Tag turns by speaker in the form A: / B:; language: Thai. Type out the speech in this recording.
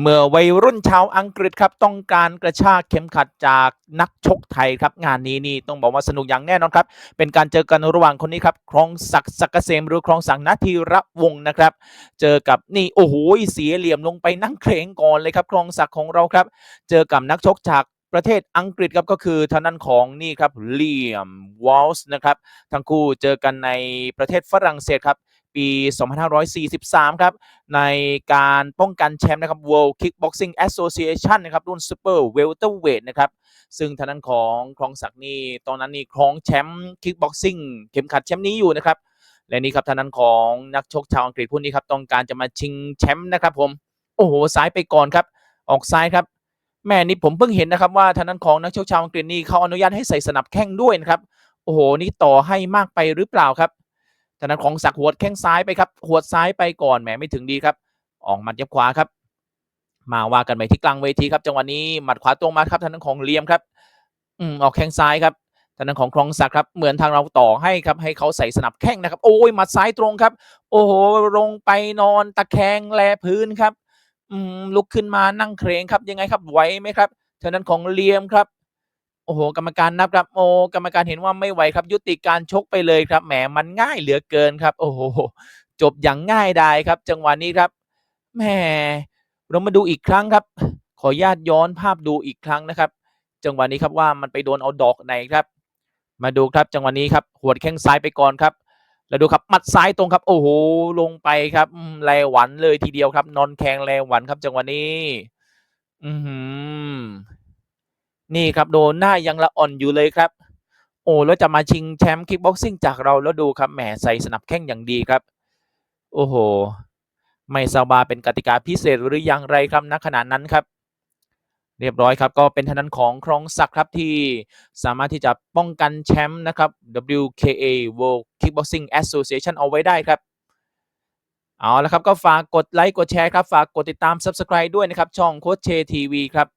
A: เมื่อวัยรุ่นชาวอังกฤษครับต้องการกระชากเข็มขัดจากนักชกไทยครับงานนี้นี่ต้องบอกว่าสนุกอย่างแน่นอนครับ เป็นการเจอกันระหว่างคนนี้ครับครองศักดิ์ศักดิ์เกษมหรือครองศักดิ์นาทีระวงนะครับ เจอกับนี่โอ้โหเสียเหลี่ยมลงไปนั่งเครงก่อนเลยครับครองศักดิ์ของเราครับ เจอกับนักชกจากประเทศอังกฤษครับก็คือทางด้านของนี่ครับเลียมวอลส์นะครับทั้งคู่เจอกันในประเทศฝรั่งเศสครับ ปี 2543 ครับ ในการป้องกันแชมป์นะครับ World Kickboxing Association นะครับรุ่น Super Welterweight นะครับ ซึ่งทางด้านของครองศักดิ์นี่ตอนนั้นนี่ครองแชมป์ Kickboxing เข็มขัดแชมป์นี้อยู่นะครับ และนี่ครับทางด้านของนักชกชาวอังกฤษผู้นี้ครับต้องการจะมาชิงแชมป์นะครับผม โอ้โหซ้ายไปก่อนครับ ออกซ้ายครับแม่นี่ผมเพิ่งเห็นนะครับว่าทางด้านของนักชกชาวอังกฤษนี่เขาอนุญาตให้ใส่สนับแข้งด้วยนะครับโอ้โหนี่ต่อให้มากไปหรือเปล่าครับ ทางด้านของศักดิ์หัวดแข้งซ้ายไปครับ หัวดซ้ายไปก่อนแหมไม่ถึงดีครับ ออกหมัดยับขวาครับ มาว่ากันไปที่กลางเวทีครับจังหวะนี้หมัดขวาตรงมาครับทางด้านของเลียมครับ อืมออกแข้งซ้ายครับทางด้านของครองศักดิ์ครับเหมือนทางเราต่อให้ครับให้เขาใส่สนับแข้งนะครับ โอ้ยหมัดซ้ายตรงครับ โอ้โหลงไปนอนตะแคงแลพื้นครับ อืมลุกขึ้นมานั่งเครงครับยังไงครับไหวไหมครับทางด้านของเลียมครับ โอ้โห กรรมการนับครับโอ้กรรมการเห็นว่าไม่ไหวครับ ยุติการชกไปเลยครับแหมมันง่ายเหลือเกินครับ โอ้โหจบอย่างง่ายดายครับ จังหวะนี้ครับแหมเรามาดูอีกครั้งครับ ขออนุญาตย้อนภาพดูอีกครั้งนะครับ จังหวะนี้ครับว่ามันไปโดนเอาดอกไหนครับ มาดูครับจังหวะนี้ครับหัวดแข้งซ้ายไปก่อนครับแล้วดูครับมัดซ้ายตรงครับโอ้โหลงไปครับแลหวันเลยทีเดียวครับ นอนแข็งแลหวันครับ จังหวะนี้ อือหือ นี่ครับโดนหน้ายังละอ่อนอยู่เลยครับ โอ้แล้วจะมาชิงแชมป์คิกบ็อกซิ่งจากเราแล้วดูครับแหมใส่สนับแข้งอย่างดีครับ โอ้โห ไม่ทราบาเป็นกติกาพิเศษหรืออย่างไรครับณขณะนั้นครับ เรียบร้อยครับก็เป็นทางด้านของครองศักดิ์ครับที่สามารถที่จะป้องกันแชมป์นะครับ WKA World Kickboxing Association เอาไว้ได้ครับเอาละครับก็ฝากกดไลค์กดแชร์ครับ ฝากกดติดตาม Subscribe ด้วยนะครับ ช่องโค้ชเชทีวีครับ